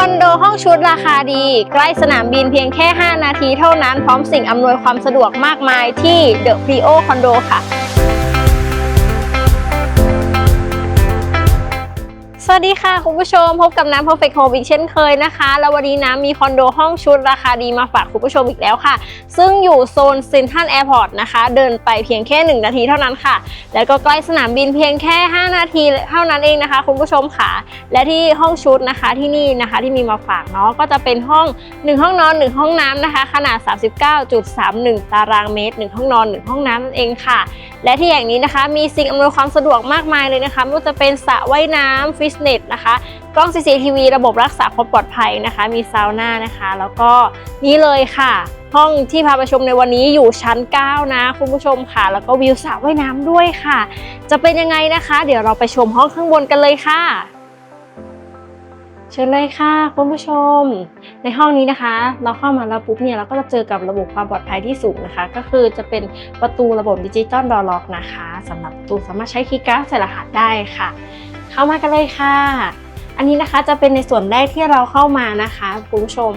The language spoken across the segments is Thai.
คอนโดห้องชุดราคาดี ใกล้สนามบินเพียงแค่ 5 นาทีเท่านั้นพร้อมสิ่งอำนวยความสะดวกมากมายที่เดอะพรีโอคอนโดค่ะ สวัสดีค่ะคุณผู้ชมพบกับน้ำ Perfect Home อีกเช่นเคยนะคะ แล้ววันนี้น้ำมีคอนโดห้องชุดราคาดีมาฝากคุณผู้ชมอีกแล้วค่ะ ซึ่งอยู่โซนซินทันแอร์พอร์ตนะคะ เดินไปเพียงแค่ 1 นาทีเท่านั้นค่ะ แล้วก็ใกล้สนามบินเพียงแค่ 5 นาทีเท่านั้นเองนะคะ คุณผู้ชมค่ะ และที่ห้องชุดนะคะที่นี่นะคะที่มีมาฝากเนาะก็จะเป็นห้อง 1 ห้องนอน 1 ห้องน้ำนะคะ ขนาด 39.31 ตารางเมตร 1 ห้องนอน 1 ห้องน้ำนั่นเองค่ะ และที่อย่างนี้นะคะมีสิ่งอำนวยความสะดวกมากมายเลยนะคะไม่ว่าจะเป็นสระว่ายน้ำฟิตเนสนะคะ กล้อง CCTV ระบบรักษาความปลอดภัยนะคะ มีซาวน่านะคะ แล้วก็นี่เลยค่ะ ห้องที่พาไปชมในวันนี้อยู่ชั้น 9 นะ คุณผู้ชมค่ะ แล้วก็วิวสระว่ายน้ำด้วยค่ะ จะเป็นยังไงนะคะ เดี๋ยวเราไปชมห้องข้างบนกันเลยค่ะเชิญเลยค่ะคุณผู้ชม ในห้องนี้นะคะ เราเข้ามาแล้วปุ๊บเนี่ยเราก็จะเจอกับระบบความปลอดภัยที่สูงนะคะ ก็คือจะเป็นประตูระบบดิจิตอลดอล็อกนะคะสำหรับประตูสามารถใช้คีย์การ์ดใส่รหัสได้ค่ะ เข้ามากันเลยค่ะ อันนี้นะคะจะเป็นในส่วนแรกที่เราเข้ามานะคะคุณผู้ชม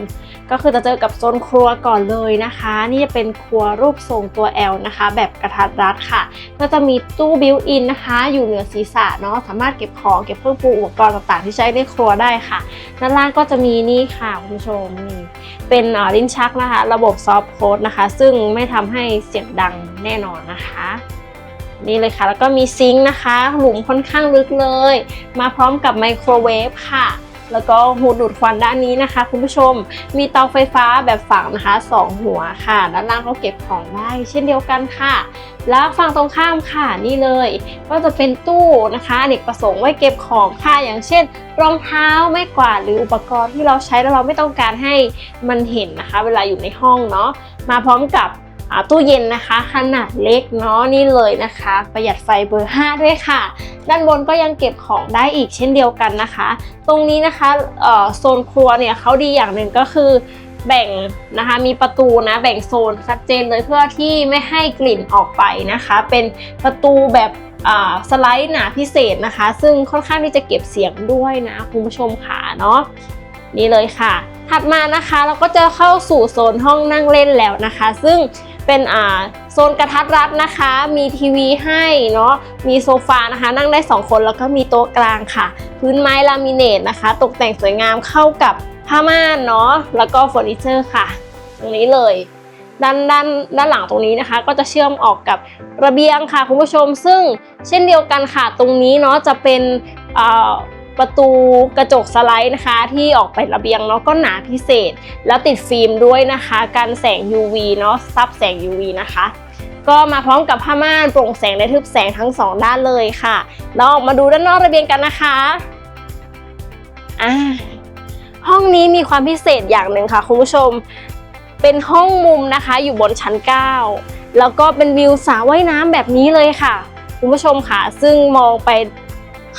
ก็คือจะเจอกับโซนครัวก่อนเลยนะคะ นี่จะเป็นครัวรูปทรงตัว L นะคะ แบบกระทัดรัดค่ะ ก็จะมีตู้บิวอินนะคะ อยู่เหนือศีรษะเนาะสามารถเก็บของเก็บเครื่องปรุงอุปกรณ์ต่างๆ ที่ใช้ในครัวได้ค่ะด้านล่างก็จะมีนี่ค่ะคุณผู้ชมนี่เป็นอ่อลิ้นชักนะคะ ระบบซอฟต์โค้ดนะคะ ซึ่งไม่ทำให้เสียงดังแน่นอนนะคะ นี่เลยค่ะ แล้วก็มีซิงค์นะคะ หลุมค่อนข้างลึกเลย มาพร้อมกับไมโครเวฟค่ะ แล้วก็หูดูดควันด้านนี้นะคะ คุณผู้ชม มีเตาไฟฟ้าแบบฝังนะคะสองหัวค่ะ ด้านล่างก็เก็บของได้เช่นเดียวกันค่ะ แล้วฝั่งตรงข้ามค่ะนี่เลย ก็จะเป็นตู้นะคะอเนกประสงค์ไว้เก็บของค่ะ อย่างเช่น รองเท้าไม้กวาดหรืออุปกรณ์ที่เราใช้แล้วเราไม่ต้องการให้มันเห็นนะคะ เวลาอยู่ในห้องเนาะ มาพร้อมกับ ตู้เย็นนะคะ ขนาดเล็กเนาะนี่เลยนะคะ ประหยัดไฟเบอร์ 5 ด้วยค่ะ ด้านบนก็ยังเก็บของได้อีกเช่นเดียวกันนะคะ ตรงนี้นะคะโซนครัวเนี่ยเขาดีอย่างหนึ่งก็คือแบ่งนะคะมีประตูนะแบ่งโซนชัดเจนเลยเพื่อที่ไม่ให้กลิ่นออกไปนะคะ เป็นประตูแบบสไลด์หนาพิเศษนะคะ ซึ่งค่อนข้างที่จะเก็บเสียงด้วยนะคุณผู้ชมค่ะเนาะนี่เลยค่ะ ถัดมานะคะเราก็จะเข้าสู่โซนห้องนั่งเล่นแล้วนะคะ ซึ่ง เป็นอ่าโซนกระทัดรัดนะคะ มีทีวีให้เนาะมีโซฟานะคะ นั่งได้ 2 คนแล้วก็มีโต๊ะกลางค่ะ พื้นไม้ลามิเนตนะคะ ตกแต่งสวยงามเข้ากับผ้าม่านเนาะแล้วก็เฟอร์นิเจอร์ค่ะ ตรงนี้เลยด้านด้านด้านหลังตรงนี้นะคะ ก็จะเชื่อมออกกับระเบียงค่ะคุณผู้ชม ซึ่งเช่นเดียวกันค่ะตรงนี้เนาะจะเป็นอ่อ ประตูกระจกสไลด์นะคะ ที่ออกไประเบียงเนาะก็หนาพิเศษ แล้วติดฟิล์มด้วยนะคะกันแสง UV เนาะซับแสง UV นะคะก็มาพร้อมกับผ้าม่านโปร่งแสงและทึบแสงทั้งสองด้านเลยค่ะ เราออกมาดูด้านนอกระเบียงกันนะคะอ่าห้องนี้มีความพิเศษอย่างหนึ่งค่ะคุณผู้ชม เป็นห้องมุมนะคะอยู่บนชั้น 9 แล้วก็เป็นวิวสระว่ายน้ำแบบนี้เลยค่ะ คุณผู้ชมค่ะ ซึ่งมองไป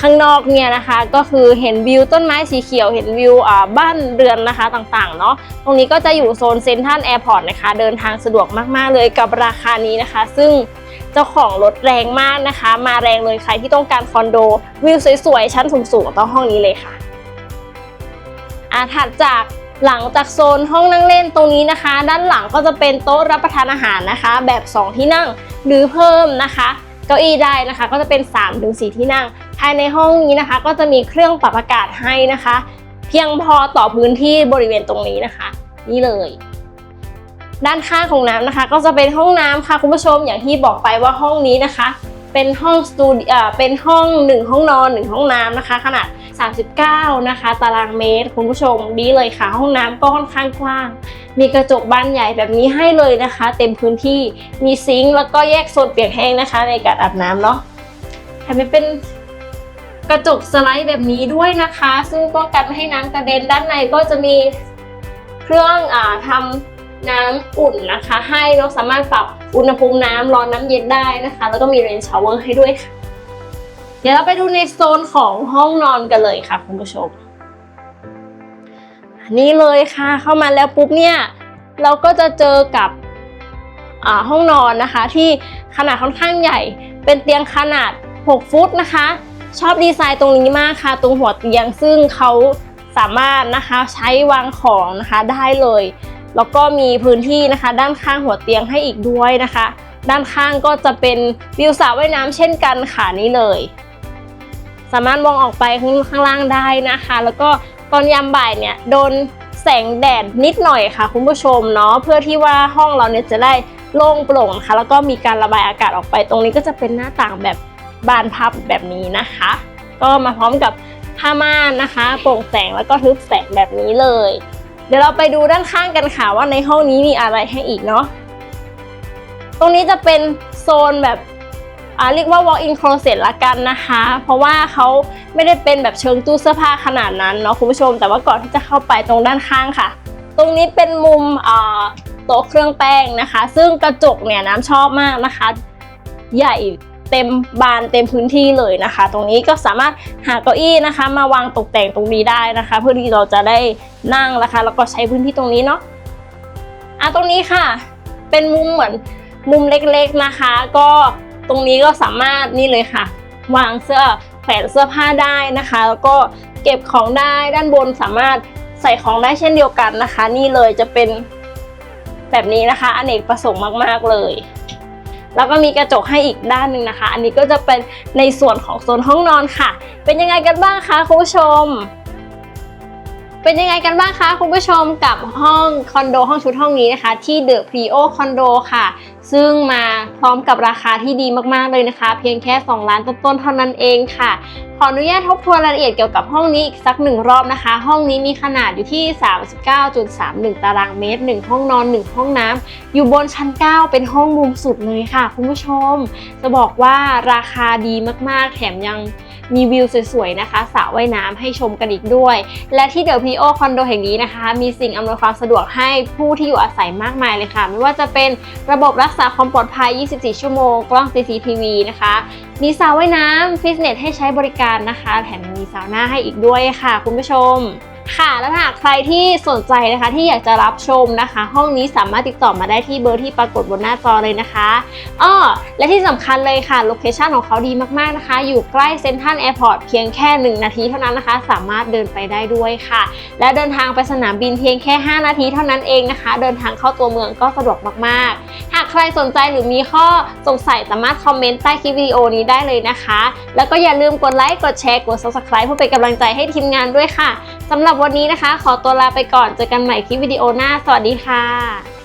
ข้างนอกเนี่ยนะคะ ก็คือเห็นวิวต้นไม้สีเขียวเห็นวิวบ้านเรือนนะคะต่างๆเนาะตรงนี้ก็จะอยู่โซนเซ็นทรัลแอร์พอร์ตนะคะ เดินทางสะดวกมากๆเลยกับราคานี้นะคะ ซึ่งเจ้าของรถแรงมากนะคะ มาแรงเลยใครที่ต้องการคอนโด วิวสวยๆชั้นสูงๆต้องห้องนี้เลยค่ะอาถัดจากหลังจากโซนห้องนั่งเล่นตรงนี้นะคะ ด้านหลังก็จะเป็นโต๊ะรับประทานอาหารนะคะ แบบ 2 ที่นั่งหรือเพิ่มนะคะ เก้าอี้ได้นะคะ ก็จะเป็น 3-4 ที่นั่ง ภายในห้องนี้นะคะ ก็จะมีเครื่องปรับอากาศให้นะคะ เพียงพอต่อพื้นที่บริเวณตรงนี้นะคะ นี่เลย ด้านข้างของน้ำนะคะ ก็จะเป็นห้องน้ำค่ะคุณผู้ชมอย่างที่บอกไปว่าห้องนี้นะคะ เป็นห้องสตูดิโออ่าเป็นห้อง1ห้องนอน1ห้องน้ำนะคะ ขนาด 39 นะคะ ตารางเมตร คุณผู้ชมดีเลยค่ะ ห้องน้ำก็ค่อนข้างกว้าง มีกระจกบานใหญ่แบบนี้ให้เลยนะคะ เต็มพื้นที่มีซิงค์แล้วก็แยกโซนเปียกแห้งนะคะ ในการอาบน้ำเนาะแถมยังเป็น กระจกสไลด์แบบนี้ด้วยนะคะ ซึ่งป้องกันไม่ให้น้ำกระเด็นด้านในก็จะมีเครื่องอทำน้ำอุ่นนะคะ ให้เราสามารถปรับอุณหภูมิน้ำร้อนน้ำเย็นได้นะคะ แล้วก็มีเรนชาวเวอร์ให้ด้วยค่ะ เดี๋ยวเราไปดูในโซนของห้องนอนกันเลยค่ะคุณผู้ชมนี่เลยค่ะเข้ามาแล้วปุ๊บเนี่ยเราก็จะเจอกับห้องนอนนะคะ ที่ขนาดค่อนข้างใหญ่ เป็นเตียงขนาด 6 ฟุตนะคะ ชอบดีไซน์ตรงนี้มากค่ะ ตรงหัวเตียงซึ่งเขาสามารถนะคะใช้วางของนะคะได้เลย แล้วก็มีพื้นที่นะคะ ด้านข้างหัวเตียงให้อีกด้วยนะคะ ด้านข้างก็จะเป็นวิวสระว่ายน้ำเช่นกันค่ะนี่เลย สามารถมองออกไปข้างล่างได้นะคะ แล้วก็ตอนยามบ่ายเนี่ยโดนแสงแดดนิดหน่อยค่ะ คุณผู้ชมเนาะเพื่อที่ว่าห้องเราเนี่ยจะได้โล่งโปร่งนะคะแล้วก็มีการระบายอากาศออกไปตรงนี้ก็จะเป็นหน้าต่างแบบ บานพับแบบนี้นะคะ ก็มาพร้อมกับผ้าม่านนะคะ โปร่งแสงแล้วก็ทึบแสงแบบนี้เลย เดี๋ยวเราไปดูด้านข้างกันค่ะว่าในห้องนี้มีอะไรให้อีกเนาะตรงนี้จะเป็นโซนแบบเรียกว่า walk in closet ละกันนะคะ เพราะว่าเขาไม่ได้เป็นแบบเชิงตู้เสื้อผ้าขนาดนั้นเนาะคุณผู้ชม แต่ว่าก่อนที่จะเข้าไปตรงด้านข้างค่ะ ตรงนี้เป็นมุมโต๊ะเครื่องแป้งนะคะ ซึ่งกระจกเนี่ยน้ำชอบมากนะคะ ใหญ่ เต็มบานเต็มพื้นที่เลยนะคะ ตรงนี้ก็สามารถหาเก้าอี้นะคะ มาวางตกแต่งตรงนี้ได้นะคะ เพื่อที่เราจะได้นั่งนะคะ แล้วก็ใช้พื้นที่ตรงนี้เนาะอะตรงนี้ค่ะ เป็นมุมเหมือนมุมเล็กๆนะคะ ก็ตรงนี้ก็สามารถนี่เลยค่ะ วางเสื้อแขวนเสื้อผ้าได้นะคะ แล้วก็เก็บของได้ด้านบนสามารถใส่ของได้เช่นเดียวกันนะคะ นี่เลยจะเป็นแบบนี้นะคะ อเนกประสงค์มาก ๆ เลย แล้วก็มีกระจกให้อีกด้านหนึ่งนะคะ อันนี้ก็จะเป็นในส่วนของโซนห้องนอนค่ะ เป็นยังไงกันบ้างคะคุณผู้ชม เป็นยังไงกันบ้างคะคุณผู้ชมกับห้องคอนโดห้องชุดห้องนี้นะคะ ที่เดอะพรีโอคอนโดค่ะ ซึ่งมาพร้อมกับราคาที่ดีมากๆเลยนะคะ เพียงแค่ 2 ล้านต้นๆเท่านั้นเองค่ะ ขออนุญาตทบทวนรายละเอียดเกี่ยวกับห้องนี้อีกสักหนึ่งรอบนะคะ ห้องนี้มีขนาดอยู่ที่ 39.31 ตารางเมตร 1 ห้องนอน 1 ห้องน้ำอยู่บนชั้น 9 เป็นห้องมุมสุดเลยค่ะ คุณผู้ชม จะบอกว่าราคาดีมากๆ แถมยัง มีวิวสวยๆนะคะสระว่ายน้ำให้ชมกันอีกด้วย และที่เดอะพีโอคอนโดแห่งนี้นะคะ มีสิ่งอำนวยความสะดวกให้ผู้ที่อยู่อาศัยมากมายเลยค่ะ ไม่ว่าจะเป็นระบบรักษาความปลอดภัย 24 ชั่วโมง กล้อง CCTV นะคะ มีสระว่ายน้ำฟิตเนสให้ใช้บริการนะคะ แถมมีซาวน่าให้อีกด้วยค่ะ คุณผู้ชม ค่ะแล้วถ้าหากใครที่สนใจนะคะที่อยากจะรับชมนะคะ ห้องนี้สามารถติดต่อมาได้ที่เบอร์ที่ปรากฏบนหน้าจอเลยนะคะอ้อและที่สำคัญเลยค่ะโลเคชันของเขาดีมากๆนะคะ อยู่ใกล้เซ็นทรัลแอร์พอร์ตเพียงแค่ 1 นาทีเท่านั้นนะคะ สามารถเดินไปได้ด้วยค่ะ และเดินทางไปสนามบินเพียงแค่ 5 นาทีเท่านั้นเองนะคะ เดินทางเข้าตัวเมืองก็สะดวกมากๆ หากใครสนใจหรือมีข้อสงสัยสามารถคอมเมนต์ใต้คลิปวิดีโอนี้ได้เลยนะคะ แล้วก็อย่าลืมกดไลค์กดแชร์กด subscribe เพื่อเป็นกำลังใจให้ทีมงานด้วยค่ะ สำหรับวันนี้นะคะ ขอตัวลาไปก่อนเจอกันใหม่คลิปวิดีโอหน้า สวัสดีค่ะ